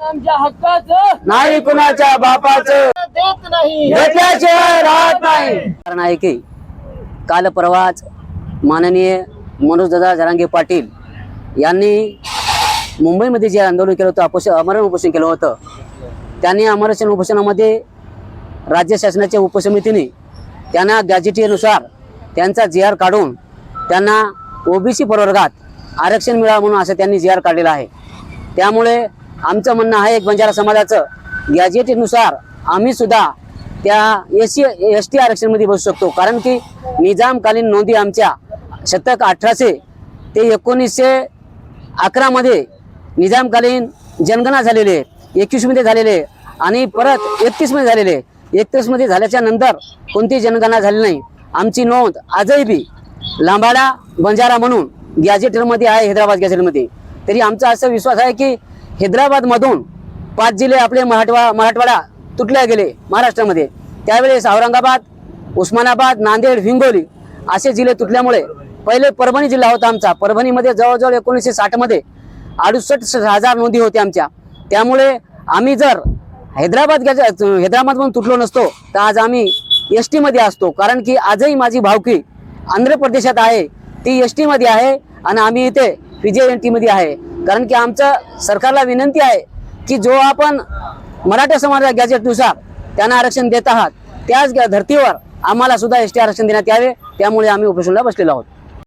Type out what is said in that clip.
आमच्या हक्काचं. नाही कुणाच्या बापाचं. देत नाही. घेतल्याशिवाय राहत नाही. कारण आहे की काल परवाच माननीय मनोजदादा जरांगे पाटील यांनी मुंबईमध्ये जे आंदोलन केलं होतं अपोष अमरण उपोषण केलं होतं त्यांनी अमरण उपोषणामध्ये राज्य शासनाच्या उपसमितीने त्यांना गॅजेटीनुसार त्यांचा जी आर काढून त्यांना ओबीसी प्रवर्गात आरक्षण मिळावं म्हणून असं त्यांनी जी आर काढलेला आहे. त्यामुळे आमचं म्हणणं आहे एक बंजारा समाजाचं गॅजेटीनुसार आम्ही सुद्धा त्या एस सी एस टी आरक्षणमध्ये बसू शकतो. कारण की निजामकालीन नोंदी आमच्या शतक अठराशे ते एकोणीसशे अकरामध्ये निजामकालीन जनगणना झालेले एकवीसमध्ये झालेले आणि परत एकतीसमध्ये झालेले एकतीसमध्ये झाल्याच्यानंतर कोणती जनगणना झाली नाही. आमची नोंद आजही बी लांबाडा बंजारा म्हणून गॅजेटरमध्ये आहे हैदराबाद गॅजेटमध्ये तरी आमचा असा विश्वास आहे की हैदराबादमधून पाच जिल्हे आपले मराठवा मराठवाडा तुटल्या गेले महाराष्ट्रामध्ये. त्यावेळेस औरंगाबाद उस्मानाबाद नांदेड हिंगोली असे जिल्हे तुटल्यामुळे पहिले परभणी जिल्हा होता आमचा. परभणीमध्ये जवळजवळ एकोणीसशे साठमध्ये अडुसष्ट हजार नोंदी होत्या आमच्या. त्यामुळे आम्ही जर हैदराबाद गॅजे हैदराबादमधून तुटलो नसतो तर आज आम्ही एस टीमध्ये असतो. कारण की आजही माझी भावकी आंध्र प्रदेशात आहे. ती एस टीमध्ये आहे आणि आम्ही इथे पी जे एन टीमध्ये आहे. कारण की आमचं सरकारला विनंती आहे की जो आपण मराठा समाजाच्या गॅजेटनुसार त्यांना आरक्षण देत आहात त्याच धर्तीवर आम्हाला सुद्धा एस टी आरक्षण देण्यात यावे त्यामुळे आम्ही उपोषणाला बसलेलो आहोत.